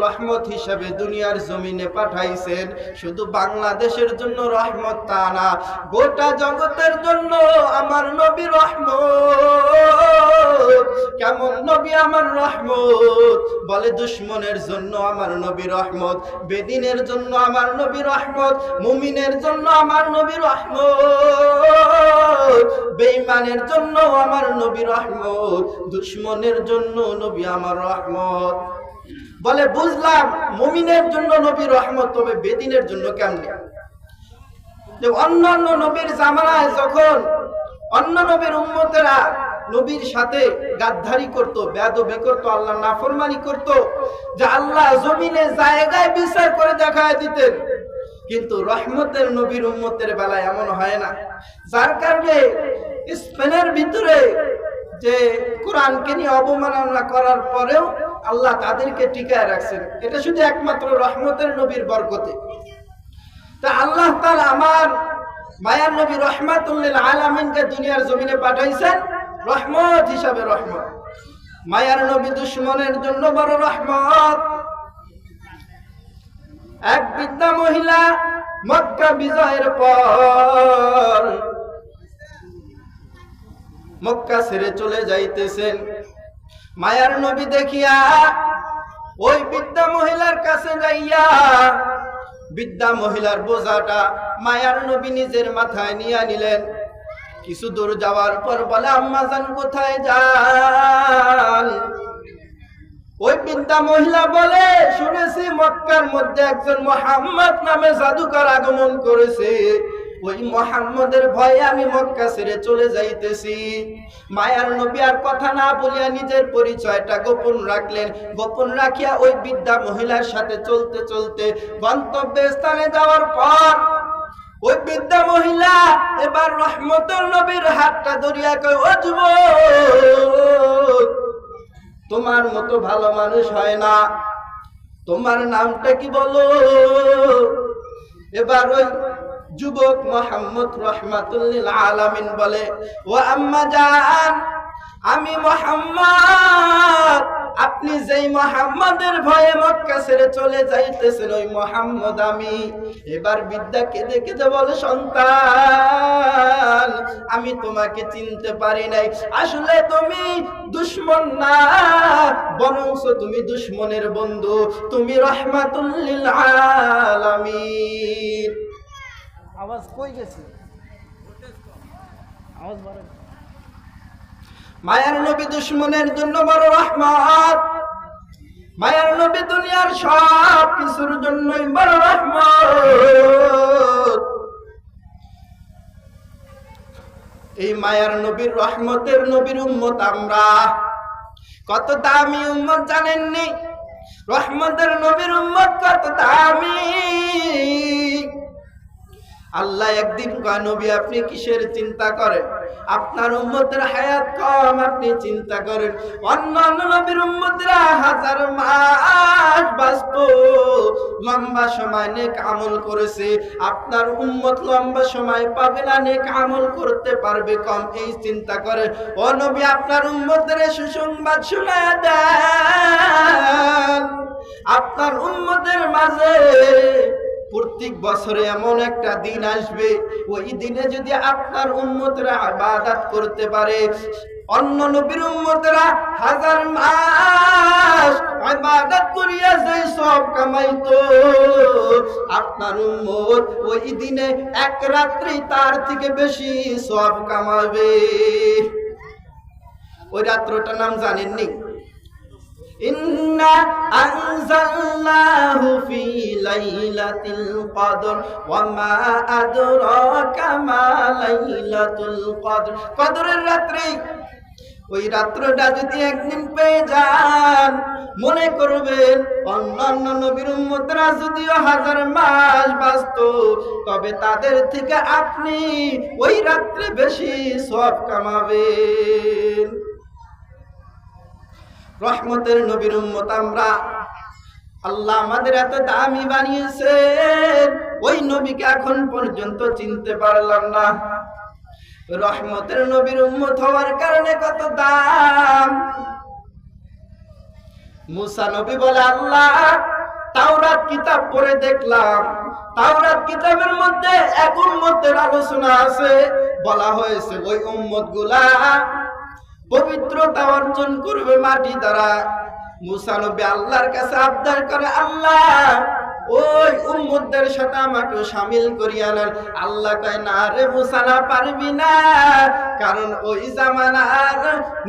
রহমত হিসাবে দুনিয়ার জমিনে পাঠাইছেন। শুধু বাংলাদেশের জন্য রহমত তা না, গোটা জগতের জন্য আমার নবী রহমত। কেমন নবী আমার রহমত? বলে দুশ্মনের জন্য আমার নবী রহমত, বেদিনের জন্য আমার নবী রহমত, মুমিনের জন্য আমার নবী রহমত। বেঈমানের জন্য আমার নবী রহমত, দুশ্মনের জন্য নবী আমার রহমত। বলে, বুঝলাম, মুমিনের জন্য নবী রহমত, তবে বেদিনের জন্য কেমনে? অন্যান্য নবীর জামানায় যখন অন্য নবীর উম্মতেরা নবীর সাথে গাদ্দারি করত বেদবি করত আল্লাহ নাফরমানি করত, যে আল্লাহ জমিনে জায়গায় বিচার করে দেখায় দিতেন, কিন্তু রহমতের নবীর উম্মতের বেলায় এমন হয় না। যার কারণে স্পেনের ভিতরে যে কোরআনকে নিয়ে অবমাননা করার পরেও আল্লাহ তাদেরকে টিকায় রাখছেন। এটা শুধু একমাত্র রহমতের নবীর বরকতে। তা আল্লাহ তাআলা আমার মায়ার নবী রহমাতুল্লিল আলামিনকে দুনিয়ার জমিনে পাঠাইছেন রহমত হিসাবে রহমত। মায়ার নবী দুশ্মনের জন্য বড় রহমত। এক বৃদ্ধা মহিলা মক্কা বিজয়ের পর মক্কা ছেড়ে চলে যাইতেছেন। মায়ার নবী দেখিয়া ওই বৃদ্ধা মহিলার কাছে যাইয়া বৃদ্ধা মহিলার বোঝাটা মায়ার নবী নিজের মাথায় নিয়ে নিলেন কিছু দূর যাওয়ার পর বলে, আম্মা যান কোথায় যান? ওই বৃদ্ধা মহিলা বলে, শুনেছি মক্কার মধ্যে একজন মোহাম্মদ নামে জাদুকর আগমন করেছে। ওই মোহাম্মদের ভয়ে আমি মক্কা ছেড়ে চলে যাইতেছি। মায়ার নবী আর কথা না বলিয়া নিজের পরিচয়টা গোপন রাখলেন। গোপন রাখিয়া ওই বিদ্যা মহিলার সাথে চলতে চলতে গন্তব্যের স্থানে যাওয়ার পর ওই বিদ্যা মহিলা এবার রহমতুল নবীর হাতটা ধরিয়া কয়, ও তোমার মতো ভালো মানুষ হয় না। তোমার নামটা কি বলো? এবার ওই যুবক মোহাম্মদ রহমাতুল্লিল আলামিন বলে, ও আম্মা আমি মোহাম্মদ। আপনি যেই মোহাম্মদের ভয়ে মক্কা ছেড়ে চলে যাইতেছেন, ওই মোহাম্মদ আমি। এবার বিদ্যা কেঁদে কেঁদে বলে, সন্তান, আমি তোমাকে চিনতে পারি নাই। আসলে তুমি দুশ্মন না বরংস তুমি দুশ্মনের বন্ধু। তুমি রহমাতুল্লিল আলামিন। আওয়াজ কই গেছে? আওয়াজ মায়ার নবী দুশ্মনের জন্য বড় রহমত। মায়ার নবী দুনিয়ার সব কিছুর জন্যই বড় রহমত। এই মায়ার নবীর রহমতের নবীর উম্মত আমরা। কত দামি উম্মত জানেননি? রহমতের নবীর উম্মত কত দামি? আল্লাহ একদিন নবী, আপনি কিসের চিন্তা করেন? আপনার উম্মতের হায়াত কম, আপনি চিন্তা করেন। অন্যান্য নবীর উম্মতরা হাজার মাস বাঁচত, লম্বা সময় নেক আমল করেছে। আপনার উম্মত লম্বা সময় পাবে না, নেক আমল করতে পারবে কম, এই চিন্তা করেন। ও নবী, আপনার উম্মতের সুসংবাদ শোনায় দেন। আপনার উম্মতের মাঝে প্রত্যেক বছরে এমন একটা দিন আসবে, ওই দিনে যদি আপনার উম্মতরা আবাদাত করতে পারে, অন্য নবীর উম্মতরা হাজার মাস ইবাদত করিয়া যে সব কামাইতো, আপনার উম্মত ওই দিনে এক রাত্রি তার থেকে বেশি সব কামাবে। ওই রাত্রটার নাম জানেননি? إنا أنزلناه في ليلة القدر وما أدراك ما ليلة القدر قدر الراتري ওই রাত্রটা যদি একদিন পেয়ে যান মনে করবেন অন্যান্য নবীর উম্মতরা যদিও হাজার মাস বাঁচত তবে তাদের থেকে আপনি ওই রাত্রে বেশি সব কামাবেন রহমতের নবীর উম্মত আমরা। আল্লাহ আমাদের এত দামি বানিয়েছে, ওই নবীকে এখন পর্যন্ত চিনতে পারলাম না। রহমতের নবীর উম্মত হওয়ার কারণে কত দাম। মুসা নবী বলে, আল্লাহ, তাওরাত কিতাব পড়ে দেখলাম। তাওরাত কিতাবের মধ্যে এক উম্মতের আলোচনা আছে। বলা হয়েছে, ওই উম্মতগুলা পবিত্রতা অর্জন করবে মাটি দ্বারা। মুসানবী আল্লাহর কাছে আবদার করে আল্লাহ ওই উম্মতদের সাথে আমাকে শামিল করিয়া নেন। আল্লাহ কয়, না রে মুসা, না পারবি না। কারণ ওই জামানার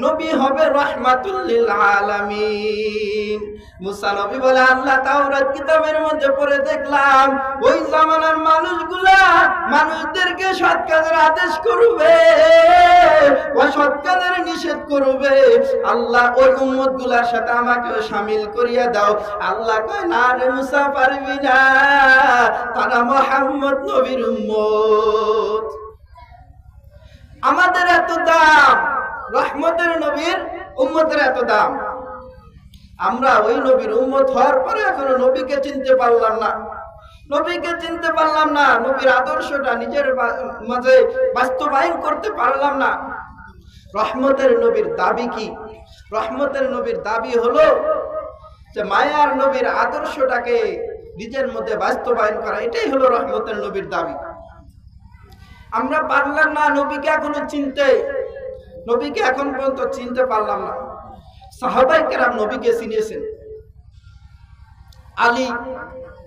নবী হবে রহমাতুল্লিল আলামিন। মুসা নবী বলে, আল্লাহ তাওরাত কিতাবের মধ্যে পড়ে দেখলাম, ওই জামানার মানুষগুলা মানুষদেরকে সৎ কাজের আদেশ করবে, অসৎ কাজের নিষেধ করবে। আল্লাহ ওই উম্মতগুলার সাথে আমাকে শামিল করিয়া দাও। আল্লাহ কয়, না রে মুসা, পারবি তারা মোহাম্মদ নবীর উম্মত। আমাদের এত দাম, রহমতের নবীর উম্মতের এত দাম। আমরা ওই নবীর উম্মত হওয়ার পরে এখনও নবীকে চিনতে পারলাম না। নবীকে চিনতে পারলাম না, নবীর আদর্শটা নিজের মাঝে বাস্তবায়ন করতে পারলাম না। রহমতের নবীর দাবি কি? রহমতের নবীর দাবি হলো যে মায়ার নবীর আদর্শটাকে নিজের মধ্যে বাস্তবায়ন করা, এটাই হলো রহমতের নবীর দাবি। আমরা পারলাম না নবীকে এখনও চিনতে। নবীকে এখন পর্যন্ত চিনতে পারলাম না। সাহাবাই কেরাম নবীকে চিনিয়েছেন। আলী,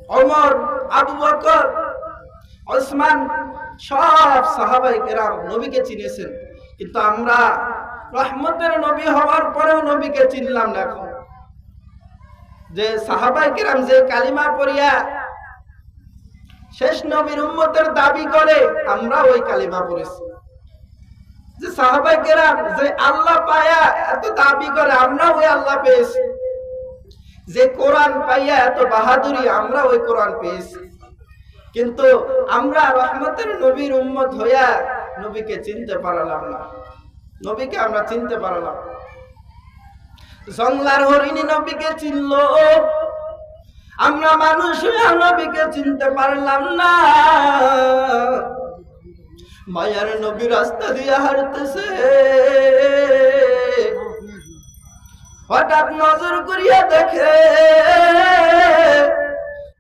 ওমর, আবু বকর, ওসমান, সব সাহাবাই কেরাম নবীকে চিনেছেন কিন্তু আমরা রহমতের নবী হওয়ার পরেও নবীকে চিনলাম না এখন। যে সাহাবাই কেরাম যে কালিমা পড়িয়া শেষ নবীর উম্মতের দাবি করে, আমরা ওই কালিমা পড়েছি। যে সাহাবাই কেরাম যে আল্লাহ পায়া এত দাবি করে আমরা ওই আল্লাহ পেয়েছি। যে কোরআন পাইয়া এত বাহাদুরি, আমরা ওই কোরআন পেয়েছি। কিন্তু আমরা রহমতের নবীর উম্মত হইয়া নবীকে চিনতে পারলাম না। নবীকে আমরা চিনতে পারলাম না। জংলার হরিণী নবীকে চিনল। আমরা মানুষ নবীকে চিনতে পারলাম না। মায়ার নবী রাস্তা দিয়ে হারতেছে হঠাৎ নজর করিয়া দেখে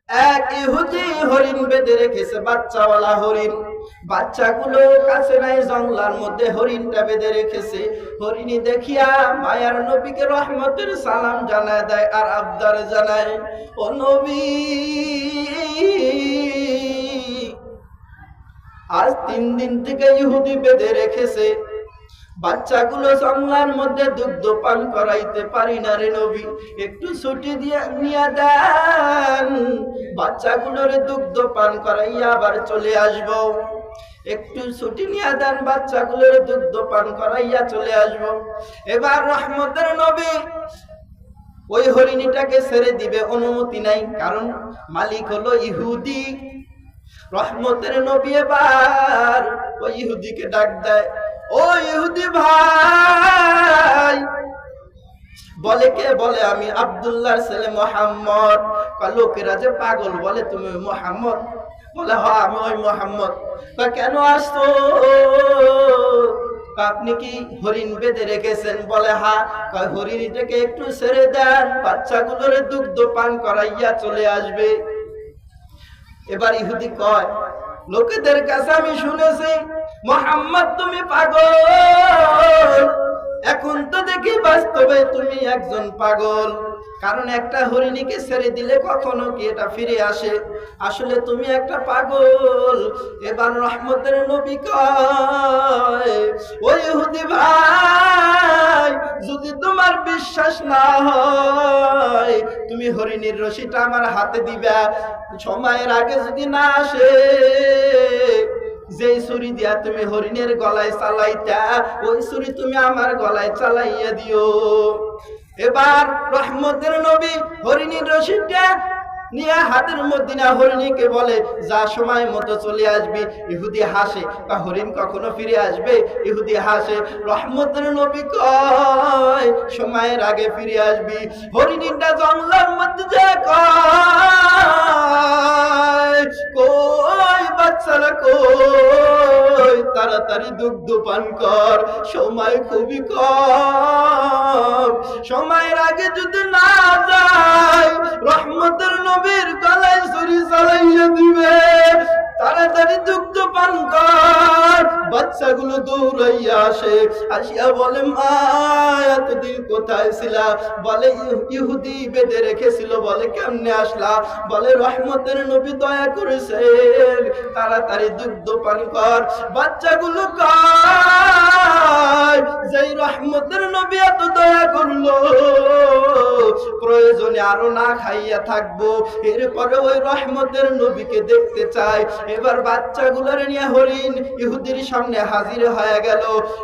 এক ইহুদি হরিণ বেঁধে রেখেছে বাচ্চাওয়ালা হরিণ। বাচ্চাগুলো কাছে নাই, জঙ্গলার মধ্যে হরিণটা বেঁধে রেখেছে। হরিণী দেখিয়া মায়ার নবীকে রহমতের সালাম জানায় দেয় আর আবদার জানায়, ও নবী, আজ তিন দিন থেকে ইহুদি বেঁধে রেখেছে। বাচ্চাগুলো জঙ্গলার মধ্যে দুগ্ধ পান করাইতে পারি না রে নবী। একটু ছুটি দিয়ে নিয়ে দেন বাচ্চাগুলোর দুগ্ধ পান করাইয়া আবার চলে আসব। একটু ছুটি নিয়ে দেন বাচ্চাগুলোর দুগ্ধ পান করাইয়া চলে আসব। এবার রহমতের নবী ওই হরিণীটাকে ছেড়ে দিবে, অনুমতি নাই। কারণ মালিক হলো ইহুদি। রহমতের নবী এবার ওই ইহুদিকে ডাক দেয়। ও ইহুদি ভাই, বলে কে? বলে আমি আব্দুল্লাহর ছেলে মোহাম্মদ। লোকেরা যে পাগল, বলে তুমি মোহাম্মদ। বলে, হ, আমি ওই মোহাম্মদ। কেন আসতো আপনি কি হরিণ বেঁধে রেখেছেন? বলে, হা। কয়, হরিণীটাকে একটু ছেড়ে দেন, বাচ্চাগুলোর দুগ্ধ পান করাইয়া চলে আসবে। এবার ইহুদি কয়, লোকেদের কাছে আমি শুনেছি মোহাম্মদ, তুমি পাগল। এখন তো দেখি বাস্তবে তুমি একজন পাগল। কারণ একটা হরিণীকে ছেড়ে দিলে কখনো কি এটা ফিরে আসে? আসলে তুমি একটা পাগল। এবার রহমতের নবী ওই ইহুদি ভাই, যদি তোমার বিশ্বাস না হয়, তুমি হরিণীর রশিটা আমার হাতে দিবা। সময়ের আগে যদি না আসে যেই ছুরি দিয়া তুমি হরিণের গলায় চালাইতা, ওই ছুরি তুমি আমার গলায় চালাইয়া দিও। এবার রহমতের নবী হরিণীর রশিদটা নিয়ে হাতের মধ্যে না হরিণীকে বলে, যা সময় মতো চলে আসবি। ইহুদি হাসে, বা হরিণ কখনো ফিরে আসবে? ইহুদি হাসে, রহমতের নবী কয় সময়ের আগে ফিরে আসবি? হরিণীটা জঙ্গলের মধ্যে যে কয় বাচ্চারা কই? তাড়াতাড়ি দুগ্ধ পান কর, সময় খুবই কম। সময়ের আগে যদি না যায়, রহমতের নবীর গলায় ছুরি চালাইয়া দিবে। তাড়াতাড়ি দুগ্ধ পান কর। বাচ্চাগুলো দৌড়াইয়া আসে। আসিয়া বলে, মা, এতদিন কোথায় ছিলা? বলে, ইহুদি বেঁধে রেখেছিল। বলে, কেমনে আসলা? বলে, রহমতের নবী দয়া করেছে তাড়াতাড়ি দুগ্ধ পান কর। বাচ্চাগুলো কয়, যেই রহমতের নবী এত দয়া করল প্রয়োজনে আরও না খাইয়া থাকব। এরপরে ওই রহমতের নবীকে দেখতে চাই। এবার বাচ্চাগুলোর নিয়ে হরিণ ইহুদির সামনে হাজির হয়ে গেল।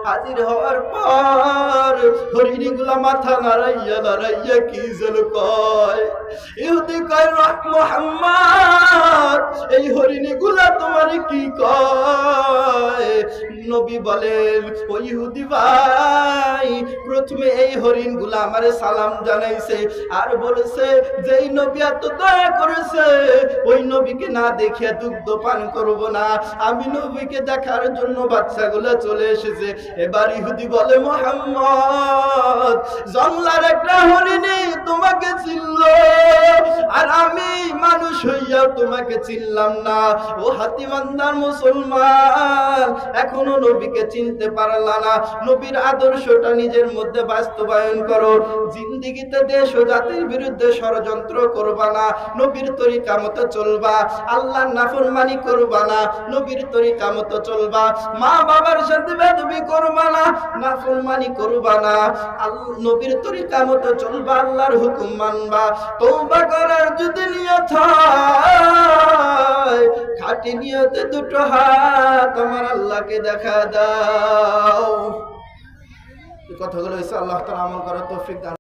হাজির হওয়ার পর হরিণগুলা মাথা নাড়াইয়া নাড়াইয়া কি যেন কয়। ইহুদি কয়, রহ মোহাম্মদ, এই হরিণগুলা তোমার কি কয়? নবী বলেন, ও ইহুদি ভাই, প্রথমে এই হরিণগুলা আমারে সালাম জানাইছে আর বলেছে, যেই নবী এত দয়া করেছে, ওই নবীকে না দেখে দুগ্ধ পান করব না। আমি নবীকে দেখার জন্য বাচ্চাগুলো চলে এসেছে। এবার ইহুদি বলে, মোহাম্মদ, জংলার একটা হরিণী মানুষ হইয়া তোমাকে চিনলাম না। ও মুসলমান, এখনও নবীকে চিনতে পারলা না। নবীর আদর্শটা নিজের মধ্যে বাস্তবায়ন করো। জিন্দিগিতে দেশ ও জাতির বিরুদ্ধে ষড়যন্ত্র করবা না। নবীর তরিকা মতো চলবা। আল্লাহর নাফরমানি করবা না। নবীর তরিকা মতো চলবা। মা বাবার সাথে বেদবি করবা না। নাফরমানি করবা না। নবীর তরিকা মতো চলবা, আল্লাহর হুকুম মানবা। তওবা করার যদি নিয়ত হয় খাটি নিয়তে দুটো হাত আমার আল্লাহকে দেখা দাও। কথাগুলো হচ্ছে আল্লাহ তালা আমল করার তৌফিক দান